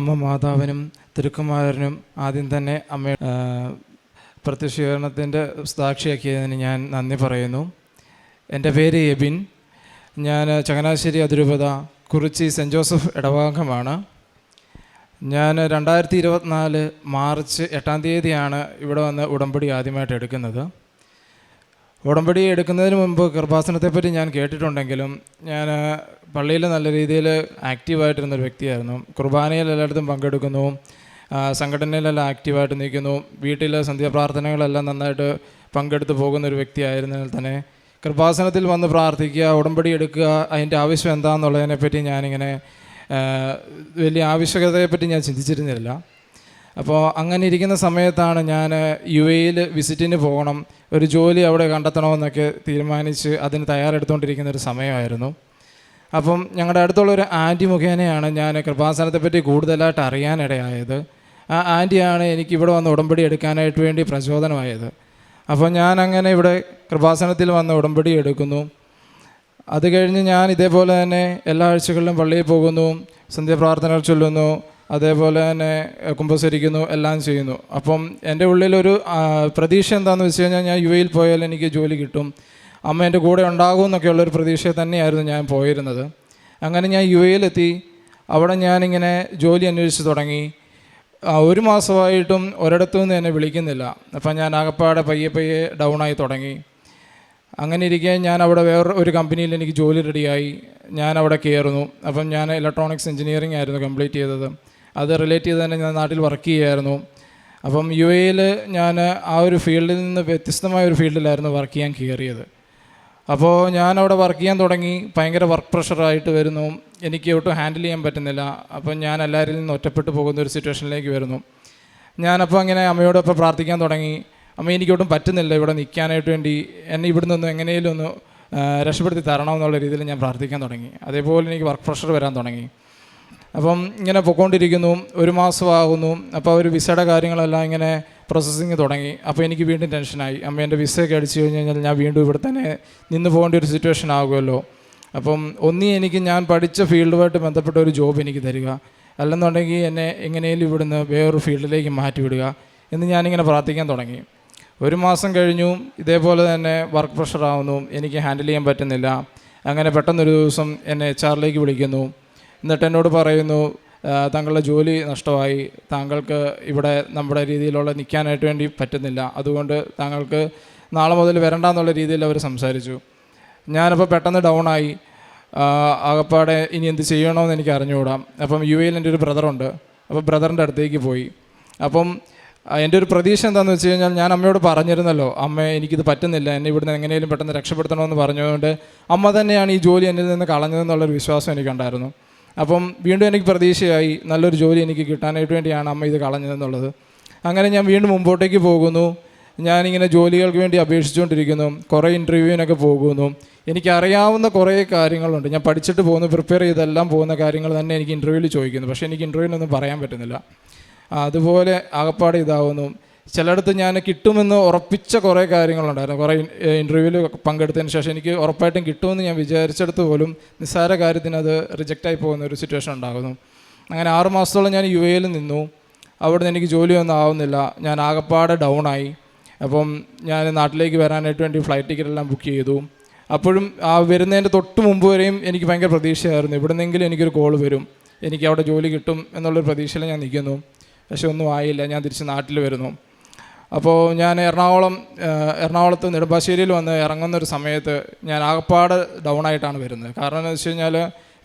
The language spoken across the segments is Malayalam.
അമ്മ മാതാവിനും തിരുക്കുമാരനും ആദ്യം തന്നെ അമ്മ പ്രത്യക്ഷീകരണത്തിന്റെ സാക്ഷിയാക്കിയതിന് ഞാൻ നന്ദി പറയുന്നു. എന്റെ പേര് എബിൻ. ഞാൻ ചങ്ങനാശ്ശേരി അതിരൂപത കുറിച്ചി സെന്റ് ജോസഫ് ഇടവാംഗമാണ് ഞാൻ രണ്ടായിരത്തി ഇരുപത്തിനാല് മാർച്ച് എട്ടാം തീയതിയാണ് ഇവിടെ വന്ന് ഉടമ്പടി ആദ്യമായിട്ട് എടുക്കുന്നത്. ഉടമ്പടി എടുക്കുന്നതിന് മുമ്പ് കൃപാസനത്തെപ്പറ്റി ഞാൻ കേട്ടിട്ടുണ്ടെങ്കിലും ഞാൻ പള്ളിയിൽ നല്ല രീതിയിൽ ആക്റ്റീവായിട്ടിരുന്നൊരു വ്യക്തിയായിരുന്നു. കുർബാനയിൽ എല്ലായിടത്തും പങ്കെടുക്കുന്നു സംഘടനയിലെല്ലാം ആക്റ്റീവായിട്ട് നിൽക്കുന്നു വീട്ടിലെ സന്ധ്യാപ്രാർത്ഥനകളെല്ലാം നന്നായിട്ട് പങ്കെടുത്ത് പോകുന്ന ഒരു വ്യക്തിയായിരുന്നതിൽ തന്നെ കൃപാസനത്തിൽ വന്ന് പ്രാർത്ഥിക്കുക ഉടമ്പടി എടുക്കുക അതിന്റെ ആവശ്യം എന്താണെന്നുള്ളതിനെപ്പറ്റി ഞാനിങ്ങനെ വലിയ ആവശ്യകതയെപ്പറ്റി ഞാൻ ചിന്തിച്ചിരുന്നില്ല. അപ്പോൾ അങ്ങനെ ഇരിക്കുന്ന സമയത്താണ് ഞാൻ യു എയിൽ വിസിറ്റിന് പോകണം. ഒരു ജോലി അവിടെ കണ്ടെത്തണമെന്നൊക്കെ തീരുമാനിച്ച് അതിന് തയ്യാറെടുത്തുകൊണ്ടിരിക്കുന്ന ഒരു സമയമായിരുന്നു. അപ്പം ഞങ്ങളുടെ അടുത്തുള്ള ഒരു ആന്റി മുഖേനയാണ് ഞാൻ കൃപാസനത്തെപ്പറ്റി കൂടുതലായിട്ട് അറിയാനിടയായത്. ആ ആന്റിയാണ് എനിക്ക് ഇവിടെ വന്ന് ഉടമ്പടി എടുക്കാനായിട്ട് വേണ്ടി പ്രചോദനമായത്. അപ്പോൾ ഞാൻ അങ്ങനെ ഇവിടെ കൃപാസനത്തിൽ വന്ന് ഉടമ്പടി എടുക്കുന്നു. അത് കഴിഞ്ഞ് ഞാൻ ഇതേപോലെ തന്നെ എല്ലാ ആഴ്ചകളിലും പള്ളിയിൽ പോകുന്നു സന്ധ്യാപ്രാർത്ഥനകൾ ചൊല്ലുന്നു അതേപോലെ തന്നെ കുമ്പസരിക്കുന്നു എല്ലാം ചെയ്യുന്നു. അപ്പം എന്റെ ഉള്ളിലൊരു പ്രതീക്ഷ എന്താണെന്ന് വെച്ച് കഴിഞ്ഞാൽ ഞാൻ യു എയിൽ പോയാൽ എനിക്ക് ജോലി കിട്ടും. അമ്മ എന്റെ കൂടെ ഉണ്ടാകും എന്നൊക്കെയുള്ളൊരു പ്രതീക്ഷ തന്നെയായിരുന്നു ഞാൻ പോയിരുന്നത്. അങ്ങനെ ഞാൻ യു എയിലെത്തി അവിടെ ഞാനിങ്ങനെ ജോലി അന്വേഷിച്ച് തുടങ്ങി. ഒരു മാസമായിട്ടും ഒരിടത്തു നിന്ന് എന്നെ വിളിക്കുന്നില്ല. അപ്പം ഞാൻ ആകപ്പാടെ പയ്യെ പയ്യെ ഡൗണായി തുടങ്ങി. അങ്ങനെ ഇരിക്കെ ഞാൻ അവിടെ വേറെ ഒരു കമ്പനിയിൽ എനിക്ക് ജോലി റെഡിയായി. ഞാൻ അവിടെ കയറുന്നു. അപ്പം ഞാൻ ഇലക്ട്രോണിക്സ് എഞ്ചിനീയറിംഗ് ആയിരുന്നു കംപ്ലീറ്റ് ചെയ്തത്. അത് റിലേറ്റ് ചെയ്ത് തന്നെ ഞാൻ നാട്ടിൽ വർക്ക് ചെയ്യുമായിരുന്നു അപ്പം യു എയിൽ ഞാൻ ആ ഒരു ഫീൽഡിൽ നിന്ന് വ്യത്യസ്തമായ ഒരു ഫീൽഡിലായിരുന്നു വർക്ക് ചെയ്യാൻ കയറിയത്. അപ്പോൾ ഞാൻ അവിടെ വർക്ക് ചെയ്യാൻ തുടങ്ങി. ഭയങ്കര വർക്ക് പ്രഷറായിട്ട് വരുന്നു. എനിക്ക് ഒട്ടും ഹാൻഡിൽ ചെയ്യാൻ പറ്റുന്നില്ല. അപ്പം ഞാൻ എല്ലാവരിൽ നിന്ന് ഒറ്റപ്പെട്ടു പോകുന്ന ഒരു സിറ്റുവേഷനിലേക്ക് വരുന്നു. ഞാനപ്പോൾ അങ്ങനെ അമ്മയോടൊപ്പം പ്രാർത്ഥിക്കാൻ തുടങ്ങി. അമ്മ എനിക്കൊട്ടും പറ്റുന്നില്ല ഇവിടെ നിൽക്കാനായിട്ട് വേണ്ടി. എന്നെ ഇവിടെ നിന്ന് എങ്ങനെയും ഒന്ന് രക്ഷപ്പെടുത്തി തരണം എന്നുള്ള രീതിയിൽ ഞാൻ പ്രാർത്ഥിക്കാൻ തുടങ്ങി. അതേപോലെ എനിക്ക് വർക്ക് പ്രഷർ വരാൻ തുടങ്ങി. അപ്പം ഇങ്ങനെ പൊയ്ക്കൊണ്ടിരിക്കുന്നു ഒരു മാസമാകുന്നു. അപ്പോൾ അവർ വിസയുടെ കാര്യങ്ങളെല്ലാം ഇങ്ങനെ പ്രോസസ്സിങ് തുടങ്ങി. അപ്പോൾ എനിക്ക് വീണ്ടും ടെൻഷനായി അമ്മ എന്റെ വിസയൊക്കെ അടിച്ചു കഴിഞ്ഞ് കഴിഞ്ഞാൽ ഞാൻ വീണ്ടും ഇവിടെ തന്നെ നിന്ന് പോകേണ്ട ഒരു സിറ്റുവേഷൻ ആകുമല്ലോ. അപ്പം ഒന്നി എനിക്ക് ഞാൻ പഠിച്ച ഫീൽഡുമായിട്ട് ബന്ധപ്പെട്ട ഒരു ജോബ് എനിക്ക് തരിക. അല്ലെന്നുണ്ടെങ്കിൽ എന്നെ എങ്ങനെയും ഇവിടുന്ന് വേറൊരു ഫീൽഡിലേക്ക് മാറ്റി വിടുക എന്ന് ഞാനിങ്ങനെ പ്രാർത്ഥിക്കാൻ തുടങ്ങി. ഒരു മാസം കഴിഞ്ഞു ഇതേപോലെ തന്നെ വർക്ക് പ്രഷറാവുന്നു എനിക്ക് ഹാൻഡിൽ ചെയ്യാൻ പറ്റുന്നില്ല. അങ്ങനെ പെട്ടെന്നൊരു ദിവസം എന്നെ എച്ച് ആറിലേക്ക് വിളിക്കുന്നു. എന്നിട്ട് എന്നോട് പറയുന്നു "ആ, താങ്കളുടെ ജോലി നഷ്ടമായി. താങ്കൾക്ക് ഇവിടെ നമ്മുടെ രീതിയിലുള്ള നിൽക്കാനായിട്ട് വേണ്ടി പറ്റുന്നില്ല. അതുകൊണ്ട് താങ്കൾക്ക് നാളെ മുതൽ വരണ്ട എന്നുള്ള രീതിയിൽ അവർ സംസാരിച്ചു. ഞാനപ്പോൾ പെട്ടെന്ന് ആ, ആകപ്പാടെ ഇനി എന്ത് ചെയ്യണമെന്ന് എനിക്ക് അറിഞ്ഞുകൂടാം. അപ്പം യു എയിൽ എന്റെ ഒരു ബ്രദറുണ്ട് അപ്പോൾ ബ്രദറിന്റെ അടുത്തേക്ക് പോയി. അപ്പം എന്റെ ഒരു പ്രതീക്ഷ എന്താണെന്ന് വെച്ച് കഴിഞ്ഞാൽ ഞാൻ അമ്മയോട് പറഞ്ഞിരുന്നല്ലോ അമ്മ എനിക്കിത് പറ്റുന്നില്ല. എന്നെ ഇവിടുന്ന് എങ്ങനെയും പെട്ടെന്ന് രക്ഷപ്പെടുത്തണമെന്ന് പറഞ്ഞതുകൊണ്ട് അമ്മ തന്നെയാണ് ഈ ജോലി എന്നിൽ നിന്ന് കളഞ്ഞതെന്നുള്ളൊരു വിശ്വാസം എനിക്കുണ്ടായിരുന്നു. അപ്പം വീണ്ടും എനിക്ക് പ്രതീക്ഷയായി നല്ലൊരു ജോലി എനിക്ക് കിട്ടാനായിട്ട് വേണ്ടിയാണ് അമ്മ ഇത് കളഞ്ഞതെന്നുള്ളത്. അങ്ങനെ ഞാൻ വീണ്ടും മുമ്പോട്ടേക്ക് പോകുന്നു. ഞാനിങ്ങനെ ജോലികൾക്ക് വേണ്ടി അപേക്ഷിച്ചുകൊണ്ടിരിക്കുന്നു. കുറേ ഇന്റർവ്യൂവിനൊക്കെ പോകുന്നു. എനിക്കറിയാവുന്ന കുറേ കാര്യങ്ങളുണ്ട്. ഞാൻ പഠിച്ചിട്ട് പോകുന്നു പ്രിപ്പയർ ചെയ്തെല്ലാം പോകുന്ന കാര്യങ്ങൾ തന്നെ എനിക്ക് ഇന്റർവ്യൂവിൽ ചോദിക്കുന്നു. പക്ഷേ എനിക്ക് ഇന്റർവ്യൂവിനൊന്നും പറയാൻ പറ്റുന്നില്ല. അതുപോലെ ആകപ്പാട് ഇതാവുന്നു. ചിലയിടത്ത് ഞാൻ കിട്ടുമെന്ന് ഉറപ്പിച്ച കുറേ കാര്യങ്ങളുണ്ടായിരുന്നു. കുറേ ഇന്റർവ്യൂവിൽ പങ്കെടുത്തതിന് ശേഷം എനിക്ക് ഉറപ്പായിട്ടും കിട്ടുമെന്ന് ഞാൻ വിചാരിച്ചെടുത്ത് പോലും നിസ്സാര കാര്യത്തിന് അത് റിജക്റ്റായി പോകുന്ന ഒരു സിറ്റുവേഷൻ ഉണ്ടാകുന്നു. അങ്ങനെ ആറ് മാസത്തോളം ഞാൻ യു എയിൽ നിന്നു. അവിടെ നിന്ന് എനിക്ക് ജോലിയൊന്നും ആവുന്നില്ല. ഞാൻ ആകപ്പാടെ ഡൗണായി അപ്പം ഞാൻ നാട്ടിലേക്ക് വരാനായിട്ട് വേണ്ടി ഫ്ലൈറ്റ് ടിക്കറ്റ് എല്ലാം ബുക്ക് ചെയ്തു. അപ്പോഴും ആ വരുന്നതിന്റെ തൊട്ട് മുമ്പ് വരെയും എനിക്ക് ഭയങ്കര പ്രതീക്ഷയായിരുന്നു. എവിടുന്നെങ്കിലും എനിക്കൊരു കോൾ വരും. എനിക്ക് അവിടെ ജോലി കിട്ടും എന്നുള്ളൊരു പ്രതീക്ഷയിൽ ഞാൻ നിൽക്കുന്നു. പക്ഷെ ഒന്നും ആയില്ല. ഞാൻ തിരിച്ച് നാട്ടിൽ വരുന്നു. അപ്പോൾ ഞാൻ എറണാകുളം എറണാകുളത്ത് നെടുമ്പാശ്ശേരിയിൽ വന്ന് ഇറങ്ങുന്ന ഒരു സമയത്ത് ഞാൻ ആകപ്പാട് ഡൗൺ ആയിട്ടാണ് വരുന്നത്. കാരണം എന്ന് വെച്ച് കഴിഞ്ഞാൽ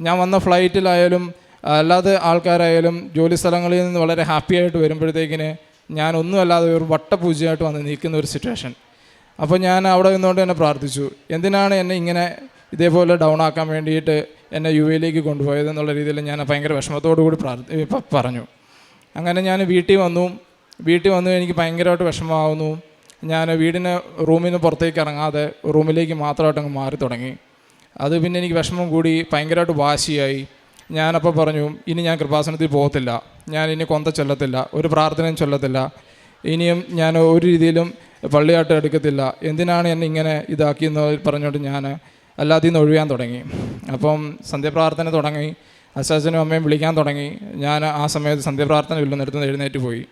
ഞാൻ വന്ന ഫ്ലൈറ്റിലായാലും അല്ലാതെ ആൾക്കാരായാലും ജോലി സ്ഥലങ്ങളിൽ നിന്ന് വളരെ ഹാപ്പി ആയിട്ട് വരുമ്പോഴത്തേക്കിന് ഞാൻ ഒന്നുമല്ലാതെ ഒരു വട്ടപൂജയായിട്ട് വന്ന് നിൽക്കുന്ന ഒരു സിറ്റുവേഷൻ അപ്പോൾ ഞാൻ അവിടെ നിന്നുകൊണ്ട് എന്നെ പ്രാർത്ഥിച്ചു. എന്തിനാണ് എന്നെ ഇങ്ങനെ ഇതേപോലെ ഡൗൺ ആക്കാൻ വേണ്ടിയിട്ട് എന്നെ യു എയിലേക്ക് കൊണ്ടുപോയത് എന്നുള്ള രീതിയിൽ ഞാൻ ഭയങ്കര വിഷമത്തോടു കൂടി പ്രാർത്ഥി പറഞ്ഞു. അങ്ങനെ ഞാൻ വീട്ടിൽ വന്നു. വീട്ടിൽ വന്നു എനിക്ക് ഭയങ്കരമായിട്ട് വിഷമമാവുന്നു. ഞാൻ വീടിന് റൂമിൽ നിന്ന് പുറത്തേക്ക് ഇറങ്ങാതെ റൂമിലേക്ക് മാത്രമായിട്ട് അങ്ങ് മാറി തുടങ്ങി. അത് പിന്നെ എനിക്ക് വിഷമം കൂടി ഭയങ്കരമായിട്ട് വാശിയായി. ഞാനപ്പോൾ പറഞ്ഞു ഇനി ഞാൻ കൃപാസനത്തിൽ പോകത്തില്ല. ഞാൻ ഇനി കൊന്ത ചൊല്ലത്തില്ല. ഒരു പ്രാർത്ഥനയും ചൊല്ലത്തില്ല. ഇനിയും ഞാൻ ഒരു രീതിയിലും പള്ളിയായിട്ട് എടുക്കത്തില്ല. എന്തിനാണ് എന്നെ ഇങ്ങനെ ഇതാക്കിയെന്ന് പറഞ്ഞുകൊണ്ട് ഞാൻ അല്ലാതെ നിന്ന് ഒഴിയാൻ തുടങ്ങി. അപ്പം സന്ധ്യപ്രാർത്ഥന തുടങ്ങി. അച്ചാച്ചനും അമ്മയും വിളിക്കാൻ തുടങ്ങി. ഞാൻ ആ സമയത്ത് സന്ധ്യപ്രാർത്ഥന ചൊല്ലുന്നിടത്ത് എഴുന്നേറ്റ് പോയി.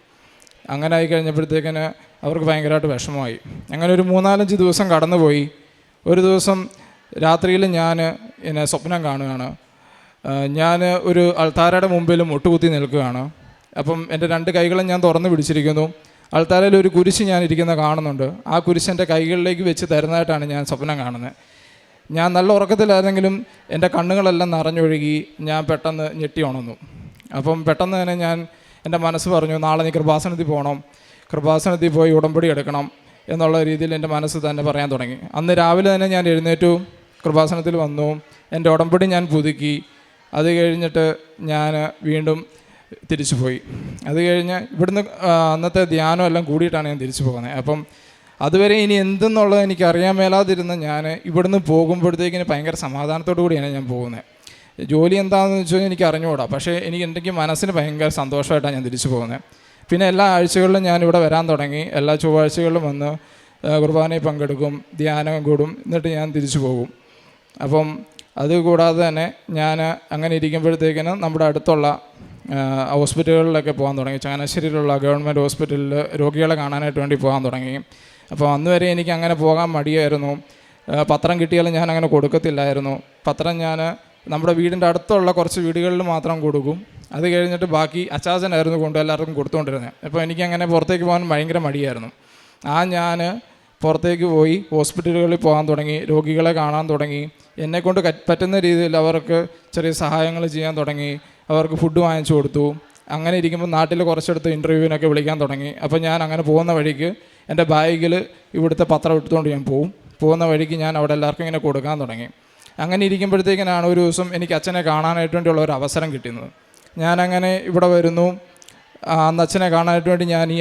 അങ്ങനെ ആയി കഴിഞ്ഞപ്പോഴത്തേക്കിന് അവർക്ക് ഭയങ്കരമായിട്ട് വിഷമമായി. അങ്ങനെ ഒരു മൂന്നാലഞ്ച് ദിവസം കടന്നുപോയി. ഒരു ദിവസം രാത്രിയിൽ ഞാൻ എന്നെ സ്വപ്നം കാണുകയാണ്. ഞാൻ ഒരു അൾത്താരയുടെ മുമ്പിൽ മുട്ടുകുത്തി നിൽക്കുകയാണ്. അപ്പം എന്റെ രണ്ട് കൈകളും ഞാൻ തുറന്ന് പിടിച്ചിരിക്കുന്നു. അൾത്താരയിൽ ഒരു കുരിശ് ഞാൻ ഇരിക്കുന്ന കാണുന്നുണ്ട്. ആ കുരിശ് എന്റെ കൈകളിലേക്ക് വെച്ച് തരുന്നതായിട്ടാണ് ഞാൻ സ്വപ്നം കാണുന്നത്. ഞാൻ നല്ല ഉറക്കത്തിലായിരുന്നെങ്കിലും എന്റെ കണ്ണുകളെല്ലാം നിറഞ്ഞൊഴുകി ഞാൻ പെട്ടെന്ന് ഞെട്ടി ഉണർന്നു. അപ്പം പെട്ടെന്ന് തന്നെ ഞാൻ എന്റെ മനസ്സ് പറഞ്ഞു നാളെ നീ കൃപാസനത്തിൽ പോകണം കൃപാസനത്തിൽ പോയി ഉടമ്പടി എടുക്കണം. എന്നുള്ള രീതിയിൽ എന്റെ മനസ്സ് തന്നെ പറയാൻ തുടങ്ങി. അന്ന് രാവിലെ തന്നെ ഞാൻ എഴുന്നേറ്റു കൃപാസനത്തിൽ വന്നു. എന്റെ ഉടമ്പടി ഞാൻ പുതുക്കി. അത് കഴിഞ്ഞിട്ട് ഞാൻ വീണ്ടും തിരിച്ചു പോയി. അത് കഴിഞ്ഞ് ഇവിടുന്ന് അന്നത്തെ ധ്യാനം എല്ലാം കൂടിയിട്ടാണ് ഞാൻ തിരിച്ചു പോകുന്നത്. അപ്പം അതുവരെ ഇനി എന്തെന്നുള്ളത് എനിക്ക് അറിയാൻ മേലാതിരുന്ന ഞാൻ ഇവിടുന്ന് പോകുമ്പോഴത്തേക്കിന് ഭയങ്കര സമാധാനത്തോടു കൂടിയാണ് ഞാൻ പോകുന്നത്. ജോലി എന്താണെന്ന് വെച്ച് കഴിഞ്ഞാൽ എനിക്ക് അറിഞ്ഞുകൂടാ പക്ഷേ എനിക്ക് എന്തെങ്കിലും മനസ്സിന് ഭയങ്കര സന്തോഷമായിട്ടാണ് ഞാൻ തിരിച്ചു പോകുന്നത് പിന്നെ എല്ലാ ആഴ്ചകളിലും ഞാൻ ഇവിടെ വരാൻ തുടങ്ങി. എല്ലാ ചൊവ്വാഴ്ചകളിലും വന്ന് കുർബാനയിൽ പങ്കെടുക്കും ധ്യാനം കൂടും എന്നിട്ട് ഞാൻ തിരിച്ചു പോകും. അപ്പം അതുകൂടാതെ തന്നെ ഞാൻ അങ്ങനെ ഇരിക്കുമ്പോഴത്തേക്കിന് നമ്മുടെ അടുത്തുള്ള ഹോസ്പിറ്റലുകളിലൊക്കെ പോകാൻ തുടങ്ങി. ചങ്ങനാശ്ശേരിയിലുള്ള ഗവൺമെന്റ് ഹോസ്പിറ്റലിൽ രോഗികളെ കാണാനായിട്ട് വേണ്ടി പോകാൻ തുടങ്ങി. അപ്പോൾ അന്ന് വരെ എനിക്ക് അങ്ങനെ പോകാൻ മടിയായിരുന്നു. പത്രം കിട്ടിയാലും ഞാൻ അങ്ങനെ കൊടുക്കത്തില്ലായിരുന്നു. പത്രം ഞാൻ നമ്മുടെ വീടിന്റെ അടുത്തുള്ള കുറച്ച് വീടുകളിൽ മാത്രം കൊടുക്കും. അത് കഴിഞ്ഞിട്ട് ബാക്കി അച്ചാച്ചനായിരുന്നു കൊണ്ട് എല്ലാവർക്കും കൊടുത്തുകൊണ്ടിരുന്നത് അപ്പോൾ എനിക്കങ്ങനെ പുറത്തേക്ക് പോകാൻ ഭയങ്കര മടിയായിരുന്നു. ആ ഞാൻ പുറത്തേക്ക് പോയി ഹോസ്പിറ്റലുകളിൽ പോകാൻ തുടങ്ങി രോഗികളെ കാണാൻ തുടങ്ങി എന്നെക്കൊണ്ട് പറ്റുന്ന രീതിയിൽ അവർക്ക് ചെറിയ സഹായങ്ങൾ ചെയ്യാൻ തുടങ്ങി അവർക്ക് ഫുഡ് വാങ്ങിച്ചു കൊടുത്തു. അങ്ങനെ ഇരിക്കുമ്പോൾ നാട്ടിൽ കുറച്ചെടുത്ത് ഇന്റർവ്യൂവിനൊക്കെ വിളിക്കാൻ തുടങ്ങി. അപ്പോൾ ഞാൻ അങ്ങനെ പോകുന്ന വഴിക്ക് എന്റെ ബാഗിൽ ഇവിടുത്തെ പത്രം എടുത്തുകൊണ്ട് ഞാൻ പോവും. പോകുന്ന വഴിക്ക് ഞാൻ അവിടെ എല്ലാവർക്കും ഇങ്ങനെ കൊടുക്കാൻ തുടങ്ങി. അങ്ങനെ ഇരിക്കുമ്പോഴത്തേക്കിനാണ് ഒരു ദിവസം എനിക്ക് അച്ഛനെ കാണാനായിട്ട് വേണ്ടിയുള്ള ഒരു അവസരം കിട്ടുന്നത് ഞാനങ്ങനെ ഇവിടെ വരുന്നു. അന്ന് അച്ഛനെ കാണാനായിട്ട് വേണ്ടി ഞാൻ ഈ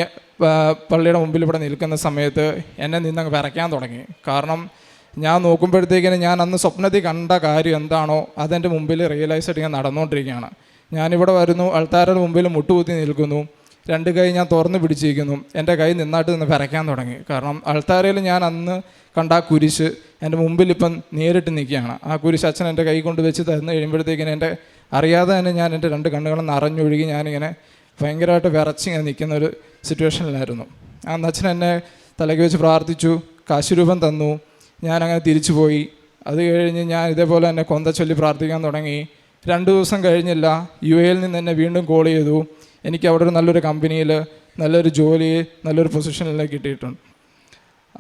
പള്ളിയുടെ മുമ്പിൽ ഇവിടെ നിൽക്കുന്ന സമയത്ത് എന്നെ നിന്നങ്ങ് വരയ്ക്കാൻ തുടങ്ങി. കാരണം ഞാൻ നോക്കുമ്പോഴത്തേക്കിന് ഞാൻ അന്ന് സ്വപ്നത്തിൽ കണ്ട കാര്യം എന്താണോ അതെന്റെ മുമ്പിൽ റിയലൈസ് ആയിട്ട് ഞാൻ നടന്നുകൊണ്ടിരിക്കുകയാണ്. ഞാനിവിടെ വരുന്നു അൾത്താരുടെ മുമ്പിൽ മുട്ടുകുത്തി നിൽക്കുന്നു. രണ്ട് കൈ ഞാൻ തുറന്ന് പിടിച്ചിരിക്കുന്നു. എന്റെ കൈ നിന്നായിട്ട് നിന്ന് വിറയ്ക്കാൻ തുടങ്ങി. കാരണം അൾത്താരയിൽ ഞാൻ അന്ന് കണ്ട ആ കുരിശ് എന്റെ മുമ്പിൽ ഇപ്പം നേരിട്ട് നിൽക്കുകയാണ്. ആ കുരിശ് അച്ഛൻ എന്റെ കൈ കൊണ്ട് വെച്ച് തന്നു കഴിയുമ്പോഴത്തേക്കിന് എന്റെ അറിയാതെ തന്നെ ഞാൻ എന്റെ രണ്ട് കണ്ണുകളും നിറഞ്ഞൊഴുകി ഞാനിങ്ങനെ ഭയങ്കരമായിട്ട് വിറച്ച് ഇങ്ങനെ നിൽക്കുന്ന ഒരു സിറ്റുവേഷനിലായിരുന്നു. അന്ന് അച്ഛൻ എന്നെ തലയ്ക്ക് വെച്ച് പ്രാർത്ഥിച്ചു കാശുരൂപം തന്നു ഞാനങ്ങനെ തിരിച്ചു പോയി. അത് കഴിഞ്ഞ് ഞാൻ ഇതേപോലെ തന്നെ കൊന്ത ചൊല്ലി പ്രാർത്ഥിക്കാൻ തുടങ്ങി. രണ്ട് ദിവസം കഴിഞ്ഞില്ല യു എയിൽ നിന്ന് എന്നെ വീണ്ടും കോൾ ചെയ്തു. എനിക്ക് അവിടെ ഒരു നല്ലൊരു കമ്പനിയിൽ നല്ലൊരു ജോലി നല്ലൊരു പൊസിഷനിലേക്ക് കിട്ടിയിട്ടുണ്ട്.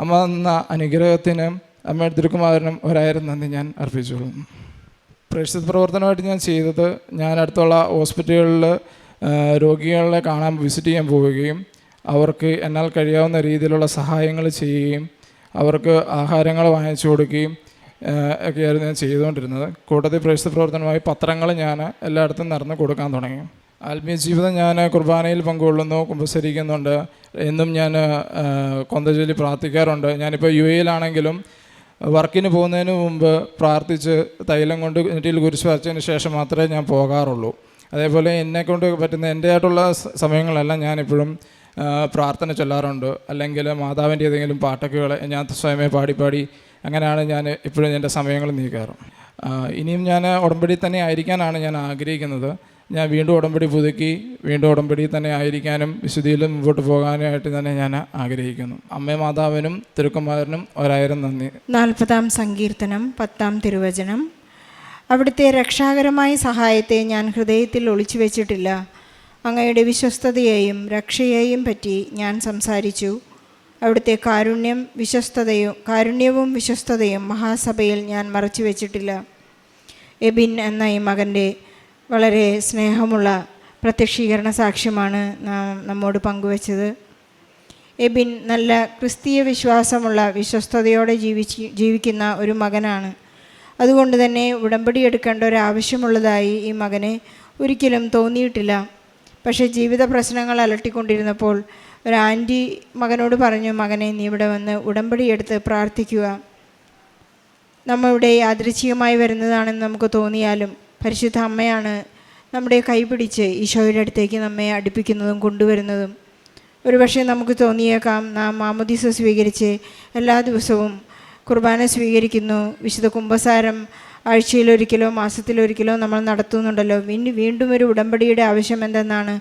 അമ്മ എന്ന അനുഗ്രഹത്തിന് അമ്മയുടെ തിരുക്കുമാരനും ഒരായിരം നന്ദി ഞാൻ അർപ്പിച്ചുകൊള്ളുന്നു. പ്രേക്ഷിത പ്രവർത്തനമായിട്ട് ഞാൻ ചെയ്തത് ഞാൻ അടുത്തുള്ള ഹോസ്പിറ്റലുകളിൽ രോഗികളെ കാണാൻ വിസിറ്റ് ചെയ്യാൻ പോവുകയും അവർക്ക് എന്നാൽ കഴിയാവുന്ന രീതിയിലുള്ള സഹായങ്ങൾ ചെയ്യുകയും അവർക്ക് ആഹാരങ്ങൾ വാങ്ങിച്ചു കൊടുക്കുകയും ഒക്കെയായിരുന്നു ഞാൻ ചെയ്തുകൊണ്ടിരുന്നത്. കൂട്ടത്തിൽ പ്രേക്ഷിത പ്രവർത്തനമായി പത്രങ്ങൾ ഞാൻ എല്ലായിടത്തും നടന്ന് കൊടുക്കാൻ തുടങ്ങി. ആത്മീയ ജീവിതം ഞാൻ കുർബാനയിൽ പങ്കുകൊള്ളുന്നു കുമ്പസരിക്കുന്നുണ്ട് എന്നും ഞാൻ കൊന്തചൊല്ലി പ്രാർത്ഥിക്കാറുണ്ട്. ഞാനിപ്പോൾ യു എയിലാണെങ്കിലും വർക്കിന് പോകുന്നതിന് മുമ്പ് പ്രാർത്ഥിച്ച് തൈലം കൊണ്ട് നെറ്റിയിൽ കുരിശ് വരച്ചതിന് ശേഷം മാത്രമേ ഞാൻ പോകാറുള്ളൂ. അതേപോലെ എന്നെ കൊണ്ട് പറ്റുന്ന എന്റെ ആയിട്ടുള്ള സമയങ്ങളെല്ലാം ഞാനിപ്പോഴും പ്രാർത്ഥന ചൊല്ലാറുണ്ട്. അല്ലെങ്കിൽ മാതാവിന്റെ ഏതെങ്കിലും പാട്ടൊക്കെ ഞാൻ സ്വയമേ പാടി പാടി അങ്ങനെയാണ് ഞാൻ ഇപ്പോഴും എന്റെ സമയങ്ങൾ നീക്കാറ്. ഇനിയും ഞാൻ ഉടമ്പടി തന്നെ ആയിരിക്കാനാണ് ഞാൻ ആഗ്രഹിക്കുന്നത്. ഞാൻ വീണ്ടും ഉടമ്പടി പുതുക്കി വീണ്ടും ഉടമ്പടി തന്നെ ആയിരിക്കാനും വിശുദ്ധിയിലും മുമ്പോട്ട് പോകാനായിട്ട് തന്നെ ഞാൻ ആഗ്രഹിക്കുന്നു. അമ്മ മാതാവിനും തിരുക്കുമാരനും ഒരായിരം നന്ദി. നാൽപ്പതാം സങ്കീർത്തനം പത്താം തിരുവചനം. അവിടുത്തെ രക്ഷാകരമായ സഹായത്തെ ഞാൻ ഹൃദയത്തിൽ ഒളിച്ചു വെച്ചിട്ടില്ല. അങ്ങയുടെ വിശ്വസ്തതയെയും രക്ഷയെയും പറ്റി ഞാൻ സംസാരിച്ചു. അവിടുത്തെ കാരുണ്യം വിശ്വസ്തതയും കാരുണ്യവും വിശ്വസ്തതയും മഹാസഭയിൽ ഞാൻ മറച്ചു വെച്ചിട്ടില്ല. എബിൻ എന്ന ഈ മകന്റെ വളരെ സ്നേഹമുള്ള പ്രത്യക്ഷീകരണ സാക്ഷ്യമാണ് നമ്മോട് പങ്കുവച്ചത്. എബിൻ നല്ല ക്രിസ്തീയ വിശ്വാസമുള്ള വിശ്വസ്തയോടെ ജീവിച്ച് ജീവിക്കുന്ന ഒരു മകനാണ്. അതുകൊണ്ട് തന്നെ ഉടമ്പടി എടുക്കേണ്ട ഒരു ആവശ്യമുള്ളതായി ഈ മകനെ ഒരിക്കലും തോന്നിയിട്ടില്ല. പക്ഷേ ജീവിത പ്രശ്നങ്ങൾ അലട്ടിക്കൊണ്ടിരുന്നപ്പോൾ ഒരു ആന്റി മകനോട് പറഞ്ഞു മകനെ നീ ഇവിടെ വന്ന് ഉടമ്പടി എടുത്ത് പ്രാർത്ഥിക്കുക. നമ്മളുടെ യാദൃച്ഛികമായി വരുന്നതാണെന്ന് നമുക്ക് തോന്നിയാലും പരിശുദ്ധ അമ്മയാണ് നമ്മുടെ കൈപിടിച്ച് ഈശോയുടെ അടുത്തേക്ക് നമ്മെ അടുപ്പിക്കുന്നതും കൊണ്ടുവരുന്നതും. ഒരുപക്ഷെ നമുക്ക് തോന്നിയേക്കാം നാം മാമോദീസ സ്വീകരിച്ച് എല്ലാ ദിവസവും കുർബാന സ്വീകരിക്കുന്നു. വിശുദ്ധ കുംഭസാരം ആഴ്ചയിലൊരിക്കലോ മാസത്തിലൊരിക്കലോ നമ്മൾ നടത്തുന്നുണ്ടല്ലോ. ഇനി വീണ്ടും ഒരു ഉടമ്പടിയുടെ ആവശ്യം എന്തെന്നാണ്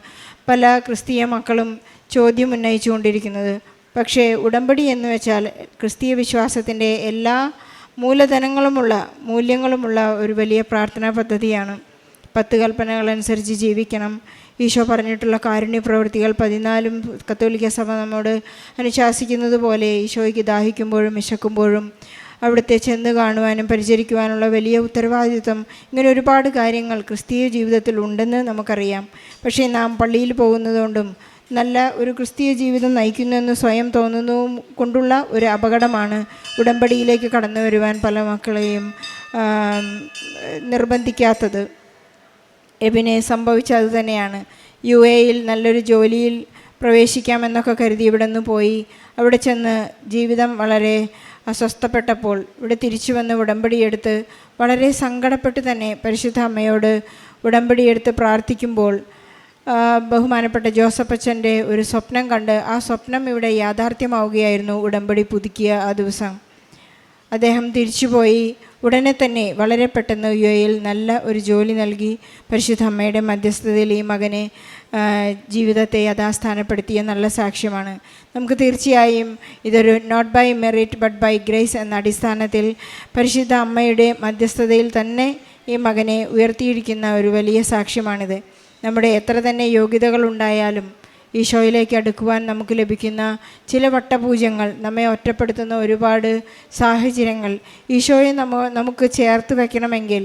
പല ക്രിസ്തീയ മക്കളും ചോദ്യം ഉന്നയിച്ചുകൊണ്ടിരിക്കുന്നത്. പക്ഷേ ഉടമ്പടി എന്ന് വെച്ചാൽ ക്രിസ്തീയ വിശ്വാസത്തിന്റെ എല്ലാ മൂലധനങ്ങളുമുള്ള മൂല്യങ്ങളുമുള്ള ഒരു വലിയ പ്രാർത്ഥനാ പദ്ധതിയാണ്. പത്ത് കൽപ്പനകളനുസരിച്ച് ജീവിക്കണം. ഈശോ പറഞ്ഞിട്ടുള്ള കാരുണ്യ പ്രവൃത്തികൾ പതിനാലും കത്തോലിക്ക സഭ നമ്മോട് അനുശാസിക്കുന്നത് പോലെ ഈശോയ്ക്ക് ദാഹിക്കുമ്പോഴും വിശക്കുമ്പോഴും അവിടുത്തെ ചെന്ന് കാണുവാനും പരിചരിക്കുവാനുള്ള വലിയ ഉത്തരവാദിത്വം ഇങ്ങനെ ഒരുപാട് കാര്യങ്ങൾ ക്രിസ്തീയ ജീവിതത്തിൽ ഉണ്ടെന്ന് നമുക്കറിയാം. പക്ഷേ നാം പള്ളിയിൽ പോകുന്നതുകൊണ്ടും നല്ല ഒരു ക്രിസ്തീയ ജീവിതം നയിക്കുന്നുവെന്ന് സ്വയം തോന്നുന്നതും കൊണ്ടുള്ള ഒരു അപകടമാണ് ഉടമ്പടിയിലേക്ക് കടന്നു വരുവാൻ പല മക്കളെയും നിർബന്ധിക്കാത്തത്. എബിനെ സംഭവിച്ചത് തന്നെയാണ്. യു എയിൽ നല്ലൊരു ജോലിയിൽ പ്രവേശിക്കാമെന്നൊക്കെ കരുതി ഇവിടെ നിന്ന് പോയി. അവിടെ ചെന്ന് ജീവിതം വളരെ അസ്വസ്ഥപ്പെട്ടപ്പോൾ ഇവിടെ തിരിച്ചു വന്ന് ഉടമ്പടിയെടുത്ത് വളരെ സങ്കടപ്പെട്ട് തന്നെ പരിശുദ്ധ അമ്മയോട് ഉടമ്പടിയെടുത്ത് പ്രാർത്ഥിക്കുമ്പോൾ ബഹുമാനപ്പെട്ട ജോസഫ് അച്ഛന്റെ ഒരു സ്വപ്നം കണ്ട് ആ സ്വപ്നം ഇവിടെ യാഥാർത്ഥ്യമാവുകയായിരുന്നു ഉടമ്പടി പുതുക്കിയ ആ ദിവസം. അദ്ദേഹം തിരിച്ചുപോയി. ഉടനെ തന്നെ വളരെ പെട്ടെന്ന് യു എയിൽ നല്ല ഒരു ജോലി നൽകി. പരിശുദ്ധ അമ്മയുടെ മധ്യസ്ഥതയിൽ ഈ മകനെ ജീവിതത്തെ യഥാസ്ഥാനപ്പെടുത്തിയ നല്ല സാക്ഷ്യമാണ്. നമുക്ക് തീർച്ചയായും ഇതൊരു not by merit but by grace എന്ന അടിസ്ഥാനത്തിൽ പരിശുദ്ധ അമ്മയുടെ മധ്യസ്ഥതയിൽ തന്നെ ഈ മകനെ ഉയർത്തിയിരിക്കുന്ന ഒരു വലിയ സാക്ഷ്യമാണിത്. നമ്മുടെ എത്ര തന്നെ യോഗ്യതകളുണ്ടായാലും ഈശോയിലേക്ക് അടുക്കുവാൻ നമുക്ക് ലഭിക്കുന്ന ചില വട്ടപൂജ്യങ്ങൾ നമ്മെ ഒറ്റപ്പെടുത്തുന്ന ഒരുപാട് സാഹചര്യങ്ങൾ ഈശോയെ നമ്മ നമുക്ക് ചേർത്ത് വയ്ക്കണമെങ്കിൽ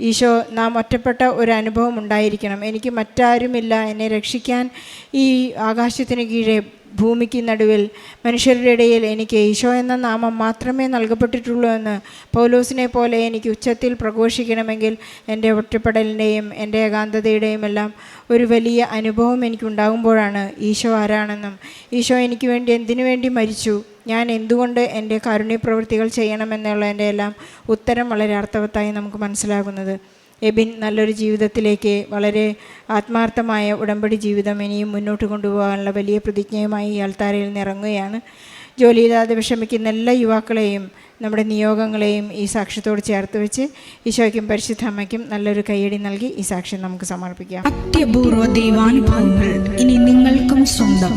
ഈശോ നാം ഒറ്റപ്പെട്ട ഒരു അനുഭവം ഉണ്ടായിരിക്കണം. എനിക്ക് മറ്റാരുമില്ല എന്നെ രക്ഷിക്കാൻ ഈ ആകാശത്തിന് കീഴെ ഭൂമിക്ക് നടുവിൽ മനുഷ്യരുടെ ഇടയിൽ എനിക്ക് ഈശോ എന്ന നാമം മാത്രമേ നൽകപ്പെട്ടിട്ടുള്ളൂ എന്ന് പൗലോസിനെ പോലെ എനിക്ക് ഉച്ചത്തിൽ പ്രഘോഷിക്കണമെങ്കിൽ എന്റെ ഒറ്റപ്പെടലിന്റെയും എന്റെ ഏകാന്തതയുടെയും എല്ലാം ഒരു വലിയ അനുഭവം എനിക്കുണ്ടാകുമ്പോഴാണ് ഈശോ ആരാണെന്നും. ഈശോ എനിക്ക് വേണ്ടി എന്തിനു വേണ്ടി മരിച്ചു? ഞാൻ എന്തുകൊണ്ട് എന്റെ കാരുണ്യപ്രവൃത്തികൾ ചെയ്യണമെന്നുള്ള ചെയ്യണമെന്നുള്ളതിന്റെ എല്ലാം ഉത്തരം വളരെ അർത്ഥവത്തായി നമുക്ക് മനസ്സിലാകുന്നത്. എബിൻ നല്ലൊരു ജീവിതത്തിലേക്ക് വളരെ ആത്മാർത്ഥമായ ഉടമ്പടി ജീവിതം ഇനിയും മുന്നോട്ട് കൊണ്ടുപോകാനുള്ള വലിയ പ്രതിജ്ഞയുമായി ഈ അൾത്താരയിൽ നിന്ന് ഇറങ്ങുകയാണ് ജോലിയില്ലാതെ വിഷമിക്കുന്ന എല്ലാ യുവാക്കളെയും നമ്മുടെ നിയോഗങ്ങളെയും ഈ സാക്ഷ്യത്തോട് ചേർത്ത് വെച്ച് ഈശോയ്ക്കും പരിശുദ്ധ അമ്മയ്ക്കും നല്ലൊരു കൈയടി നൽകി ഈ സാക്ഷ്യം നമുക്ക് സമർപ്പിക്കാം. അത്യപൂർവ ദൈവാനുഭവങ്ങൾ ഇനി നിങ്ങൾക്കും സ്വന്തം.